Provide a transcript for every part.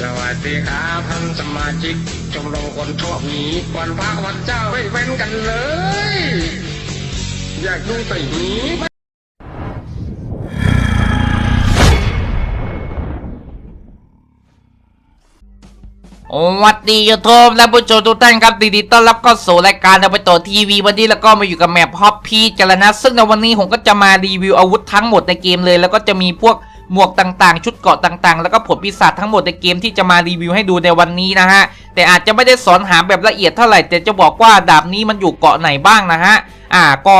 สวัสดีครับท่านสมาชิกชมรมคนชอบหมีวันพระวันเจ้าไม่เว้นกันเลย อยากดูแต่หมีสวัสดียูทูบและผู้ชมทุกท่านครับดีๆต้อนรับเข้าสู่รายการเอาไปต่อทีวีวันนี้แล้วก็มาอยู่กับแมปฮอปพีกันแล้วนะ ซึ่งในวันนี้ผมก็จะมารีวิวอาวุธทั้งหมดในเกมเลย แล้วก็จะมีพวก หมวกต่างๆ ชุดเกาะต่างๆ แล้วก็ผลปีศาจทั้งหมดในเกมที่จะมารีวิวให้ดูในวันนี้นะฮะ แต่อาจจะไม่ได้สอนหาแบบละเอียดเท่าไหร่ แต่จะบอกว่าดาบนี้มันอยู่เกาะไหนบ้างนะฮะอ่าก็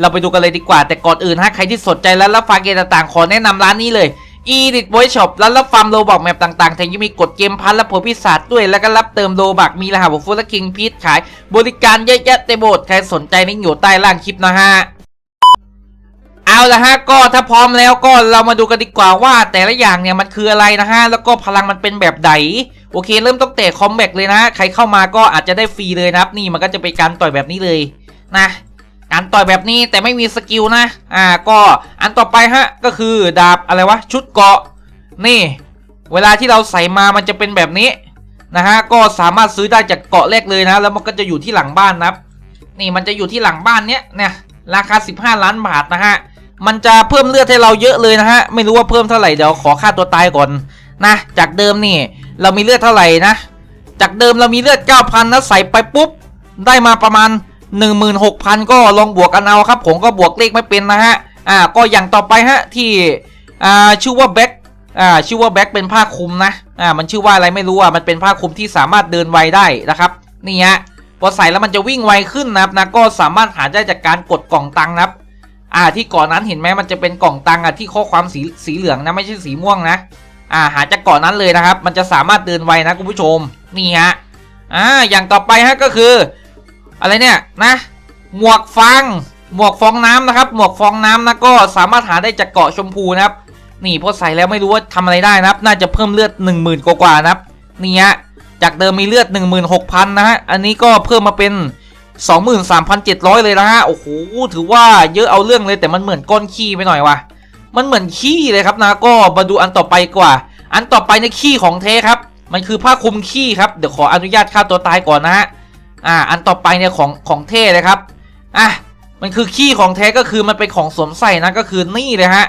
เราไปดูกันเลยดีกว่า แต่ก่อนอื่นฮะใครที่สนใจและรับฟังเกมต่างๆ ขอแนะนำร้านนี้เลยอีดิทบอยช็อปร้านรับฟาร์มโลบอกแมปต่างๆแถมยังมีกดเกมพันและผลพิศาจด้วย แล้วก็รับเติมโลบักมีรหัสบุฟเฟอร์คิงพีทขาย บริการเยอะแยะเต็มหมดใครสนใจลิงอยู่ใต้ล่างคลิปนะฮะ เอาละฮะก็ถ้าพร้อมแล้วก็เรามาดูกันดีกว่าว่า แต่ละอย่างเนี่ยมันคืออะไรนะฮะแล้วก็พลังมันเป็นแบบไหนโอเค เริ่มต้องเตะคอมแบกเลยนะ ใครเข้ามาก็อาจจะได้ฟรีเลยนะครับ นี่มันก็จะเป็นการต่อยแบบนี้เลยนะการต่อยแบบนี้แต่ไม่มีสกิลนะอ่าก็อันต่อไปฮะก็คือดาบอะไรวะชุดเกาะนี่ เวลาที่เราใส่มามันจะเป็นแบบนี้นะฮะก็สามารถซื้อได้จากเกาะแรกเลยนะ แล้วมันก็จะอยู่ที่หลังบ้านนะครับ นี่มันจะอยู่ที่หลังบ้านเนี้ยเนี่ยราคา 15 ล้านบาทนะฮะ มันจะเพิ่มเลือดให้เราเยอะเลยนะฮะ ไม่รู้ว่าเพิ่มเท่าไหร่เดี๋ยวขอค่าตัวตายก่อนนะ จากเดิมนี่ เรามีเลือดเท่าไหร่นะ จากเดิมเรามีเลือด 9,000นะใส่ไปปุ๊บ ได้มาประมาณ 16,000 ก็ลองบวกกันเอาครับ ผมก็บวกเลขไม่เป็นนะฮะ อ่า ก็อย่างต่อไปฮะที่ อ่า ชื่อว่าแบ็คอ่า ชื่อว่าแบ็คเป็นผ้าคลุมนะ อ่า มันชื่อว่าอะไรไม่รู้อะ มันเป็นผ้าคลุมที่สามารถเดินไวได้นะครับ นี่ฮะ พอใส่แล้วมันจะวิ่งไวขึ้นนะครับนะ ก็สามารถหาได้จากการกดกล่องตังนะครับ อ่าที่ก่อนนั้นเห็นไหมมันจะเป็นกล่องตังอะที่ข้อความสีสีเหลืองนะไม่ใช่สีม่วงนะอ่าหาจากก่อนนั้นเลยนะครับ มันจะสามารถเดินไวนะคุณผู้ชมนี่ฮะอ่าอย่างต่อไปฮะก็คือ อะไรเนี่ยนะ หมวกฟางหมวกฟองน้ำนะครับ หมวกฟองน้ำนะก็สามารถหาได้จากเกาะชมพูนะครับ นี่พอใส่แล้วไม่รู้ว่าทำอะไรได้นะครับ น่าจะเพิ่มเลือด 1 0,000 กว่าๆนะครับนี่ฮะจากเดิมมีเลือด 16,000 นะฮะอันนี้ก็เพิ่มมาเป็น 23,700 เลยนะฮะ โอ้โห ถือว่าเยอะเอาเรื่องเลยแต่มันเหมือนก้อนขี้ไปหน่อยว่ะ มันเหมือนขี้เลยครับนะก็มาดูอันต่อไปกว่า อันต่อไปในขี้ของเทครับ มันคือผ้าคลุมขี้ครับ เดี๋ยวขออนุญาตฆ่าตัวตายก่อนนะฮะ อ่า อันต่อไปเนี่ยของของเท่เลยครับ อะ มันคือขี้ของแท้ก็คือมันเป็นของสวมใส่นะก็คือนี่เลยฮะ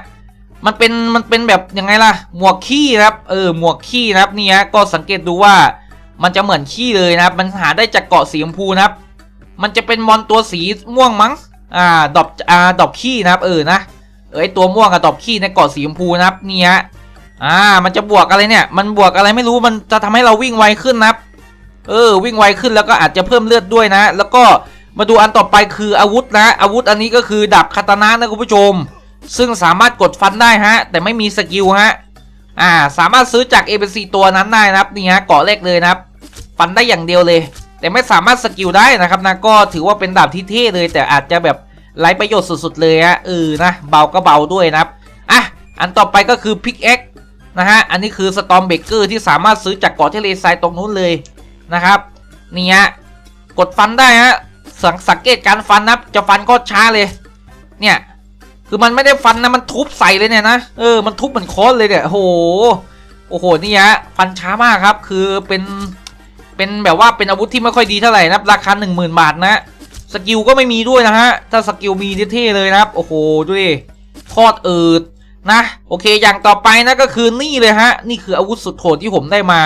มันเป็นมันเป็นแบบยังไงล่ะ หมวกขี้ครับ เออ หมวกขี้นะครับนี่ฮะ ก็สังเกตดูว่า มันจะเหมือนขี้เลยนะครับ มันหาได้จากเกาะสีชมพูนะครับ มันจะเป็นมอนตัวสีม่วงมั้ง อ่า ดอกอ่า ดอกขี้นะครับ เออ นะ เอ้ย ตัวม่วงกับดอกขี้ในเกาะสีชมพูนะครับ เนี่ฮะอ่า มันจะบวกอะไรเนี่ย มันบวกอะไรไม่รู้ มันจะทำให้เราวิ่งไวขึ้นนะครับ เออ วิ่งไวขึ้นแล้วก็อาจจะเพิ่มเลือดด้วยนะ แล้วก็มาดูอันต่อไปคืออาวุธนะ อาวุธอันนี้ก็คือดาบคาตานะนะคุณผู้ชม ซึ่งสามารถกดฟันได้ฮะ แต่ไม่มีสกิลฮะ อ่า สามารถซื้อจาก a อ c ตัวนั้นได้นะครับ นี่ฮะ เกาะแรกเลยนะครับ ฟันได้อย่างเดียวเลย แต่ไม่สามารถสกิลได้นะครับนะก็ถือว่าเป็นดาบที่เท่เลย แต่อาจจะแบบไร้ประโยชน์สุด ๆ เลยฮะเออนะเบาก็เบาด้วยนะครับอะอันต่อไปก็คือพิกเอ็กนะฮะอันนี้คือสตอมเบเกอร์ที่สามารถซื้อจากเกาะทะเลทรายตรงนู้นเลยนะครับนี่ฮะกดฟันได้ฮะสังสังเกตการฟันนะจะฟันก็ช้าเลย เนี่ยคือมันไม่ได้ฟันนะมันทุบใส่เลยเนี่ยนะเออมันทุบเหมือนค้อนเลยเนี่ยโอ้โหโอ้โหนี่ฮะฟันช้ามากครับ คือเป็น เป็นแบบว่าเป็นอาวุธที่ไม่ค่อยดีเท่าไหร่นะครับราคา 1 0,000 บาทนะสกิลก็ไม่มีด้วยนะฮะ ถ้าสกิลมีเท่เลยนะครับ โอ้โหดูดิโคตรอืดนะ โอเค อย่างต่อไปนะก็คือนี่เลยฮะ นี่คืออาวุธสุดโหดที่ผมได้มา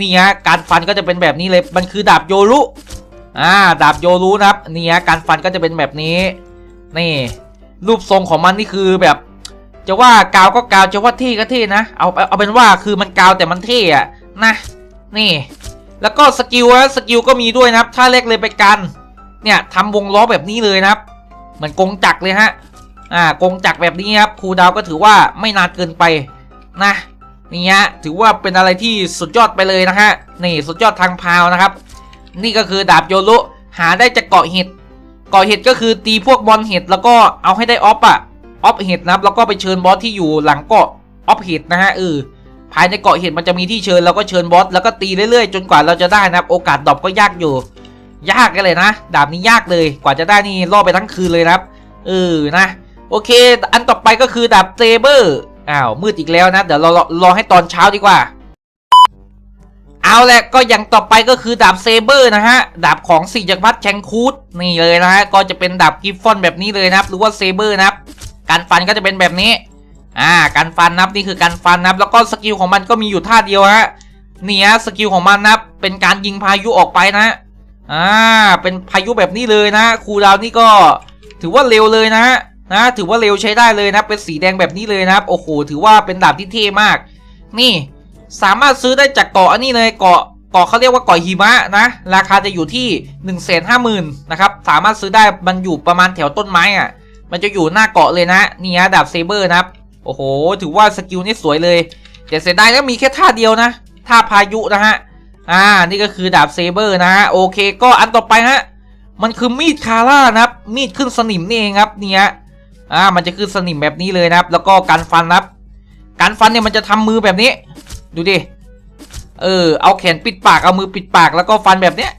นี่ฮะ การฟันก็จะเป็นแบบนี้เลย มันคือดาบโยรุอ่า ดาบโยรุนะครับ นี่ฮะ การฟันก็จะเป็นแบบนี้ นี่ รูปทรงของมันนี่คือแบบ จะว่ากาวก็กาว จะว่าเท่ก็เท่นะ เอา เอาเอาเป็นว่าคือมันกาวแต่มันเท่อะนะ นี่ แล้วก็สกิลนะสกิลก็มีด้วยนะครับ ถ้าเล็กเลยไปกัน เนี่ยทำวงล้อแบบนี้เลยนะครับ เหมือนกงจักรเลยฮะ อ่ากงจักรแบบนี้ครับครูดาวก็ถือว่าไม่นานเกินไปนะนี่ฮะถือว่าเป็นอะไรที่สุดยอดไปเลยนะฮะนี่สุดยอดทางพาวนะครับ นี่ก็คือดาบโยรุหาได้จากเกาะเห็ดเกาะเห็ดก็คือตีพวกบอลเห็ดแล้วก็เอาให้ได้ออฟอะออฟเห็ดนะครับแล้วก็ไปเชิญบอสที่อยู่หลังเกาะออฟเห็ดนะฮะเออ ภายในเกาะเห็ดมันจะมีที่เชิญแล้วก็เชิญบอสแล้วก็ตีเรื่อยๆ จนกว่าเราจะได้นะครับ โอกาสดรอปก็ยากอยู่ ยากกันเลยนะ ดาบนี้ยากเลยกว่าจะได้นี่ล่อไปทั้งคืนเลยนะครับเออนะโอเค อันต่อไปก็คือดาบเซเบอร์อ้าวมืดอีกแล้วนะ เดี๋ยวเรารอรอให้ตอนเช้าดีกว่า เอาแหละก็อย่างต่อไปก็คือดาบเซเบอร์นะฮะ ดาบของสี่จักรพรรดิแชงคูดนี่เลยนะฮะ ก็จะเป็นดาบกิฟฟอนแบบนี้เลยนะครับ หรือว่าเซเบอร์นะครับ การฟันก็จะเป็นแบบนี้ อ่าการฟันนับนี่คือการฟันนับ แล้วก็สกิลของมันก็มีอยู่ท่าเดียวฮะนี่ฮะสกิลของมันนับเป็นการยิงพายุออกไปนะอ่าเป็นพายุแบบนี้เลยนะคูดาวนี่ก็ถือว่าเร็วเลยนะนะ ถือว่าเร็วใช้ได้เลยนะเป็นสีแดงแบบนี้เลยนะครับโอ้โหถือว่าเป็นดาบที่เท่มาก นี่ สามารถซื้อได้จากเกาะอันนี้เลยเกาะเกาะเขาเรียกว่าเกาะหิมะนะ ราคาจะอยู่ที่1นึ่งแสนห้าหมื่นนะครับ สามารถซื้อได้มันอยู่ประมาณแถวต้นไม้อะมันจะอยู่หน้าเกาะเลยนะนี่ฮะดาบเซเบอร์นะครับ โอ้โห ถือว่าสกิลนี่สวยเลยแต่เสียดายแล้วมีแค่ท่าเดียวนะท่าพายุนะฮะ อ่า นี่ก็คือดาบเซเบอร์นะฮะ โอเค ก็อันต่อไปฮะ มันคือมีดคาร่านะครับ มีดขึ้นสนิมนี่เองครับ เนี่ยอ่า มันจะขึ้นสนิมแบบนี้เลยนะครับ แล้วก็การฟันนะครับการฟันเนี่ยมันจะทำมือแบบนี้ ดูดิ เออ เอาแขนปิดปาก เอามือปิดปาก แล้วก็ฟันแบบเนี้ย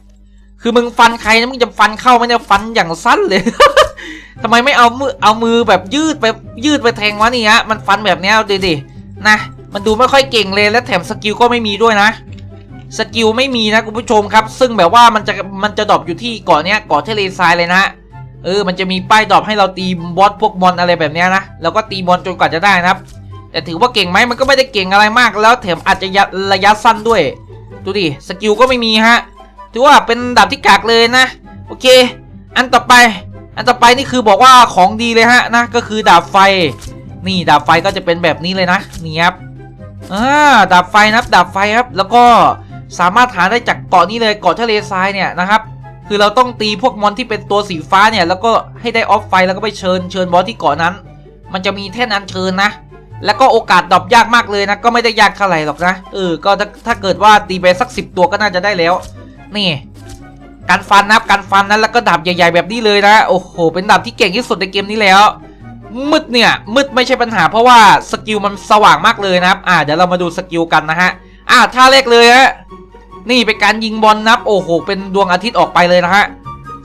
คือมึงฟันใครนะมึงจะฟันเข้าไมเนี่ฟันอย่างสั้นเลย ทำไมไม่เอามือเอามือแบบยืดไปยืดไปแทงวะนี่ฮะมันฟันแบบนี้ยดูดินะมันดูไม่ค่อยเก่งเลยและแถมสกิลก็ไม่มีด้วยนะสกิลไม่มีนะคุณผู้ชมครับ ซึ่งแบบว่ามันจะมันจะดรอปอยู่ที่เกาะเนี้ยเกาะทะเลทรายเลยนะเออมันจะมีป้ายดรอปให้เราตีบอสพวกมอนอะไรแบบเนี้ยนะแล้วก็ตีมอนจนกว่าจะได้นะครับ แต่ถือว่าเก่งไหมมันก็ไม่ได้เก่งอะไรมาก แล้วแถมอาจจะยะระยะสั้นด้วยดูดิสกิลก็ไม่มีฮะถือว่าเป็นดาบที่กากเลยนะ โอเค อันต่อไป อันต่อไปนี่คือบอกว่าของดีเลยฮะนะก็คือดาบไฟ นี่ดาบไฟก็จะเป็นแบบนี้เลยนะนี่ครับอ่าดาบไฟนะครับดาบไฟครับ แล้วก็สามารถหาได้จากเกาะนี้เลยเกาะทะเลทรายเนี่ยนะครับ คือเราต้องตีพวกมอนที่เป็นตัวสีฟ้าเนี่ยแล้วก็ให้ได้ออฟไฟแล้วก็ไปเชิญเชิญบอสที่เกาะนั้น มันจะมีแท่นอัญเชิญนะ แล้วก็โอกาสดรอปยากมากเลยนะ ก็ไม่ได้ยากเท่าไหร่หรอกนะเออก็ถ้าถ้าเกิดว่าตีไปสักสิบตัวก็น่าจะได้แล้ว นี่ การฟันนะครับการฟันนั้นแล้วก็ดาบใหญ่ ๆ แบบนี้เลยนะ โอ้โห เป็นดาบที่เก่งที่สุดในเกมนี้แล้ว มืดเนี่ย มืดไม่ใช่ปัญหาเพราะว่าสกิลมันสว่างมากเลยนะครับ อ่าเดี๋ยวเรามาดูสกิลกันนะฮะ อ่าท่าแรกเลยฮะ นี่เป็นการยิงบอลนับ โอ้โห เป็นดวงอาทิตย์ออกไปเลยนะฮะ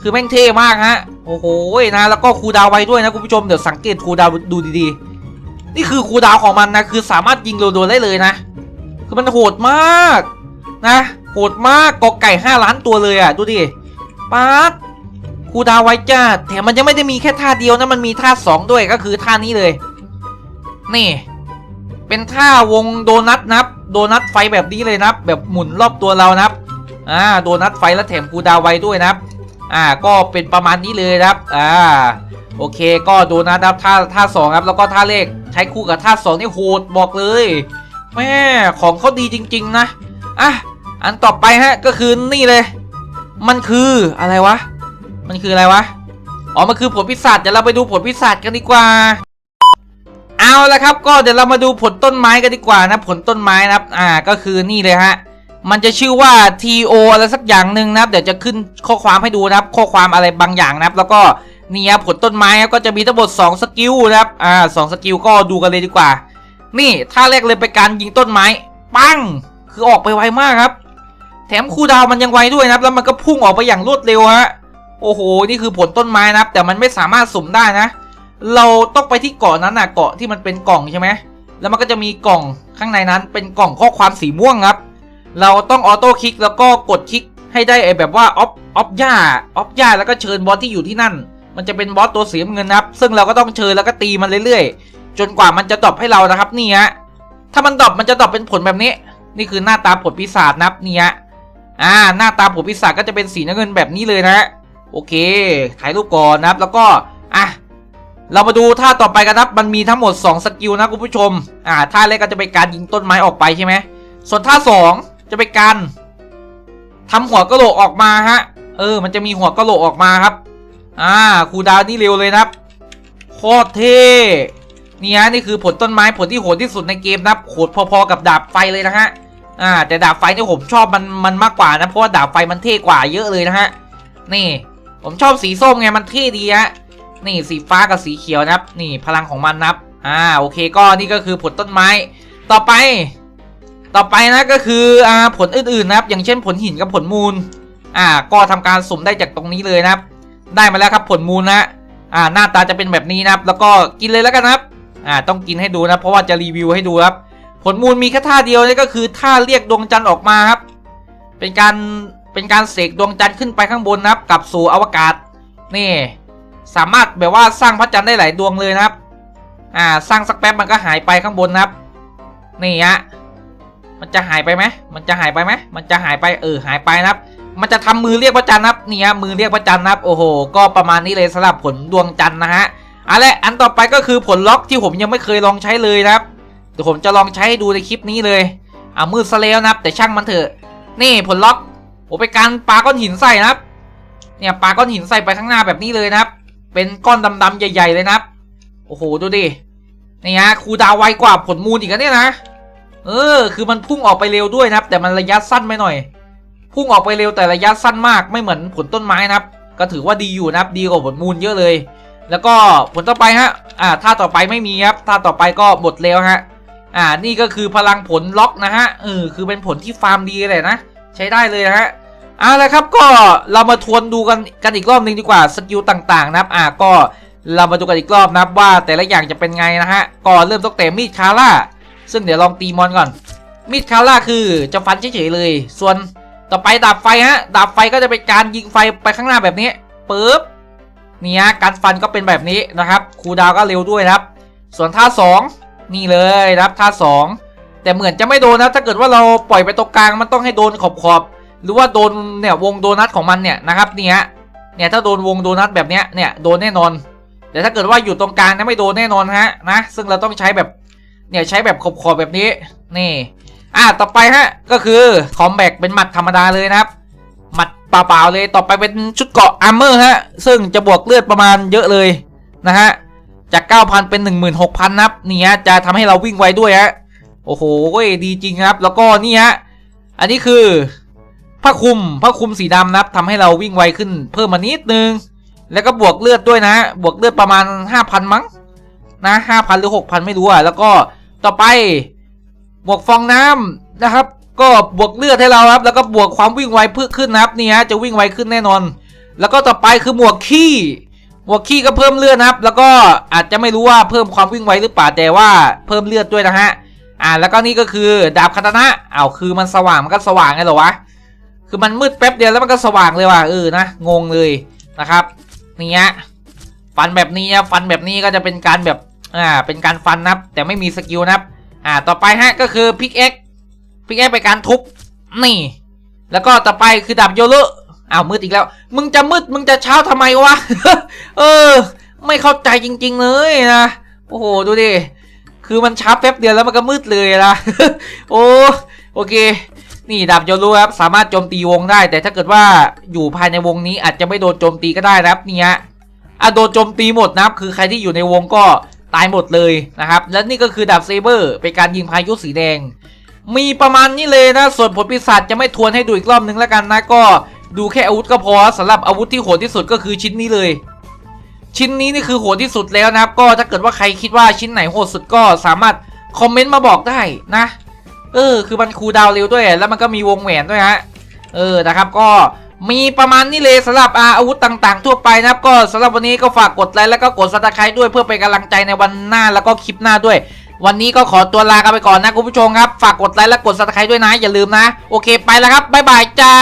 คือแม่งเท่มากฮะ โอ้โห นะ แล้วก็คูดาวไว้ด้วยนะคุณผู้ชม เดี๋ยวสังเกตคูดาวดูดีๆ นี่คือคูดาวของมันนะ คือสามารถยิงโดนๆได้เลยนะ คือมันโหดมากนะ โหดมากกอไก่ 5 ล้านตัวเลยอะ ดูดิป๊าดคูดาวไว้จ้าแถมมันยังไม่ได้มีแค่ท่าเดียวนะ มันมีท่า2ด้วยก็คือท่านี้เลย นี่ เป็นท่าวงโดนัทนับ โดนัทไฟแบบนี้เลยนับ แบบหมุนรอบตัวเรานับอ่าโดนัทไฟแล้วแถมคูดาวไว้ด้วยนะครับอ่าก็เป็นประมาณนี้เลยนะครับอ่าโอเคก็โดนัทนับท่าท่าสองครับแล้วก็ท่าเลขใช้คู่กับท่าสองนี่โหดบอกเลยแม่ของเขาดีจริง ๆ นะอะ อันต่อไปฮะก็คือนี่เลย มันคืออะไรวะ มันคืออะไรวะ อ๋อ มันคือผลพิศาจเดี๋ยวเราไปดูผลพิศาจกันดีกว่า เอาละครับ ก็เดี๋ยวเรามาดูผลต้นไม้กันดีกว่านะ ผลต้นไม้นะครับ อ่า ก็คือนี่เลยฮะ มันจะชื่อว่า TO อะไรสักอย่างหนึ่งนะครับ เดี๋ยวจะขึ้นข้อความให้ดูนะครับ ข้อความอะไรบางอย่างนะครับ แล้วก็นี่ครับผลต้นไม้ก็จะมีทั้งหมด2สกิลนะครับ อ่าสองสกิลก็ดูกันเลยดีกว่า นี่ท่าแรกเลยเป็นการยิงต้นไม้ ปัง คือออกไปไวมากครับ แถมคูลดาวมันยังไวด้วยนะครับแล้วมันก็พุ่งออกไปอย่างรวดเร็วฮะโอ้โหนี่คือผลต้นไม้นะครับ แต่มันไม่สามารถสุ่มได้นะ เราต้องไปที่เกาะนั้นน่ะเกาะที่มันเป็นกล่องใช่ไหมแล้วมันก็จะมีกล่องข้างในนั้นเป็นกล่องข้อความสีม่วงครับ เราต้องออโต้คลิกแล้วก็กดคลิกให้ได้ไอ้แบบว่าออฟออฟย่าออฟย่าแล้วก็เชิญบอสที่อยู่ที่นั่น มันจะเป็นบอสตัวสีน้ำเงินนะครับ ซึ่งเราก็ต้องเชิญแล้วก็ตีมันเรื่อยๆ จนกว่ามันจะดรอปให้เรานะครับนี่ฮะถ้ามันดรอปมันจะดรอปเป็นผลแบบนี้ นี่คือหน้าตาผลปีศาจนะครับนี่ฮะ อ่าหน้าตาผลปีศาจก็จะเป็นสีน้ำเงินแบบนี้เลยนะโอเคถ่ายรูปก่อนนะครับ แล้วก็อะเรามาดูท่าต่อไปกันครับมันมีทั้งหมด 2 สกิลนะคุณผู้ชมอ่าท่าแรกก็จะเป็นการยิงต้นไม้ออกไปใช่ไหมส่วนท่า 2 จะเป็นการทำหัวกะโหลกออกมาฮะเออ มันจะมีหัวกะโหลกออกมาครับ อ่าครูดาวนี่เร็วเลยนะครับโคตรเท่นี่ฮะนี่คือผลต้นไม้ผลที่โหดที่สุดในเกมนะครับโหดพอๆกับดาบไฟเลยนะฮะ อ่าแต่ดาบไฟนี่ผมชอบมันมันมากกว่านะเพราะว่าดาบไฟมันเท่กว่าเยอะเลยนะฮะนี่ ผมชอบสีส้มไงมันเท่ดีฮะนี่สีฟ้ากับสีเขียวนะครับ นี่พลังของมันนะครับอ่าโอเคก็นี่ก็คือผลต้นไม้ ต่อไป ต่อไปนะก็คืออ่าผลอื่นๆนะครับ อย่างเช่นผลหินกับผลมูลอ่าก็ทำการสุ่มได้จากตรงนี้เลยนะครับ ได้มาแล้วครับผลมูลนะอ่าหน้าตาจะเป็นแบบนี้นะครับ แล้วก็กินเลยแล้วกันนะครับอ่าต้องกินให้ดูนะเพราะว่าจะรีวิวให้ดูครับ ผลมูลมีแค่ท่าเดียวนี่ก็คือท่าเรียกดวงจันทร์ออกมาครับ เป็นการเป็นการเสกดวงจันทร์ขึ้นไปข้างบนนะครับกลับสู่อวกาศนี่สามารถแบบว่าสร้างพระจันทร์ได้หลายดวงเลยนะครับ อ่าสร้างสักแป๊บมันก็หายไปข้างบนนะครับ นี่ฮะมันจะหายไปไหมมันจะหายไปไหมมันจะหายไปเออหายไปนะครับ มันจะทำมือเรียกพระจันทร์นะครับนี่ฮะมือเรียกพระจันทร์นะครับโอ้โหก็ประมาณนี้เลยสำหรับผลดวงจันทร์นะฮะเอาละอันต่อไปก็คือผลล็อกที่ผมยังไม่เคยลองใช้เลยนะครับ ดี๋ยวผมจะลองใช้ให้ดูในคลิปนี้เลย อ่ามืดซะแล้วนะครับ แต่ช่างมันเถอะ นี่ผลล็อกโอ้เป็นการปาก้อนหินใส่นะครับ เนี่ยปาก้อนหินใส่ไปข้างหน้าแบบนี้เลยนะครับ เป็นก้อนดำๆใหญ่ ๆเลยนะครับ โอ้โหดูดิ นี่ฮะครูดาวไวกว่าผลมูลอีกนะเนี่ยนะ เออ คือมันพุ่งออกไปเร็วด้วยนะครับ แต่มันระยะสั้นไปหน่อย พุ่งออกไปเร็วแต่ระยะสั้นมาก ไม่เหมือนผลต้นไม้นะครับ ก็ถือว่าดีอยู่นะครับ ดีกว่าผลมูลเยอะเลย แล้วก็ผลต่อไปฮะ อ่าท่าต่อไปไม่มีครับท่าต่อไปก็หมดแล้วฮะ อ่านี่ก็คือพลังผลล็อกนะฮะเออคือเป็นผลที่ฟาร์มดีเลยนะ ใช้ได้เลยนะฮะเอาละครับก็เรามาทวนดูกันกันอีกรอบนึงดีกว่าสกิลต่างๆนะครับอ่าก็เรามาดูกันอีกรอบนะครับว่าแต่ละอย่างจะเป็นไงนะฮะก็เริ่มตั้งแต่มีดคาร่าซึ่งเดี๋ยวลองตีมอนก่อน มีดคาร่าคือจะฟันเฉยๆเลย ส่วนต่อไปดาบไฟฮะดาบไฟก็จะเป็นการยิงไฟไปข้างหน้าแบบนี้ปึ๊บเนี่ฮะการฟันก็เป็นแบบนี้นะครับคูดาวก็เร็วด้วยนะครับ ส่วนท่าสอง นี่เลยครับท่าสองแต่เหมือนจะไม่โดนนะถ้าเกิดว่าเราปล่อยไปตรงกลางมันต้องให้โดนขอบขอบหรือว่าโดนเนี่ยวงโดนัทของมันเนี่ยนะครับเนี่ยเนี่ยถ้าโดนวงโดนัทแบบเนี้ยเนี่ยโดนแน่นอน แต่ถ้าเกิดว่าอยู่ตรงกลางนี่ยไม่โดนแน่นอนฮะนะซึ่งเราต้องใช้แบบเนี่ยใช้แบบขอบขอบแบบนี้นี่อะต่อไปฮะก็คือคอมแบกเป็นหมัดธรรมดาเลยนะครับหมัดเปล่าๆเลยต่อไปเป็นชุดเกราะอาร์เมอร์ฮะซึ่งจะบวกเลือดประมาณเยอะเลยนะฮะ จาก 9,000 เป็น 16,000นับนี่ฮะจะทำให้เราวิ่งไวด้วยฮะโอ้โหดีจริงครับ แล้วก็นี่ฮะอันนี้คือผ้าคลุมผ้าคลุมสีดำนะครับทำให้เราวิ่งไวขึ้นเพิ่มมานิดนึง แล้วก็บวกเลือดด้วยนะ บวกเลือดประมาณ 5,000 มั้งนะ5,000 หรือ 6,000 ไม่รู้อะแล้วก็ต่อไปบวกฟองน้ำนะครับ ก็บวกเลือดให้เราครับ แล้วก็บวกความวิ่งไวเพิ่มขึ้นนะครับนี่ฮะจะวิ่งไวขึ้นแน่นอน แล้วก็ต่อไปคือหมวกขี้ วกขี้ก็เพิ่มเลือดนะครับ แล้วก็อาจจะไม่รู้ว่าเพิ่มความวิ่งไวหรือเปล่าแต่ว่าเพิ่มเลือดด้วยนะฮะอ่าแล้วก็นี่ก็คือดาบคาตานะอ้าวคือมันสว่างมันก็สว่างไงเหรอวะคือมันมืดแป๊บเดียวแล้วมันก็สว่างเลยว่ะเออนะงงเลยนะครับนี่ฮะฟันแบบนี้นะฟันแบบนี้ก็จะเป็นการแบบอ่าเป็นการฟันนะครับ แต่ไม่มีสกิลนะครับอ่าต่อไปฮะก็คือพิกเอ็กพิกเอ็กเป็นการทุบนี่ แล้วก็ต่อไปคือดาบโยโร อ้าวมืดอีกแล้ว มึงจะมืดมึงจะเช้าทำไมวะ เออ ไม่เข้าใจจริง ๆ เลยนะ โอ้โห ดูดิ คือมันช้าแป๊บเดียวแล้วมันก็มืดเลยนะ โอ้ โอเค นี่ดาบโยโรครับ สามารถโจมตีวงได้ แต่ถ้าเกิดว่าอยู่ภายในวงนี้อาจจะไม่โดนโจมตีก็ได้นะครับเนี่ยอะโดนโจมตีหมดนะครับ คือใครที่อยู่ในวงก็ตายหมดเลยนะครับ และนี่ก็คือดาบเซเบอร์ เป็นการยิงพายุสีแดง มีประมาณนี้เลยนะ ส่วนผลปีศาจจะไม่ทวนให้ดูอีกรอบนึงแล้วกันนะ ก็ ดูแค่อาวุธก็พอสำหรับอาวุธที่โหดที่สุดก็คือชิ้นนี้เลย ชิ้นนี้นี่คือโหดที่สุดแล้วนะครับ ก็ถ้าเกิดว่าใครคิดว่าชิ้นไหนโหดสุดก็สามารถคอมเมนต์มาบอกได้นะ เออ คือมันคูดาวเร็วด้วย แล้วมันก็มีวงแหวนด้วยฮะเออนะครับก็มีประมาณนี้เลยสำหรับอาอาวุธต่างๆ ทั่วไปนะครับ ก็สำหรับวันนี้ก็ฝากกดไลค์แล้วก็กดซับสไครต์ด้วยเพื่อเป็นกำลังใจในวันหน้าแล้วก็คลิปหน้าด้วย วันนี้ก็ขอตัวลากันไปก่อนนะคุณผู้ชมครับ ฝากกดไลค์และกดซับสไครต์ด้วยนะอย่าลืมนะ โอเคไปแล้วครับบ๊ายบายจ้า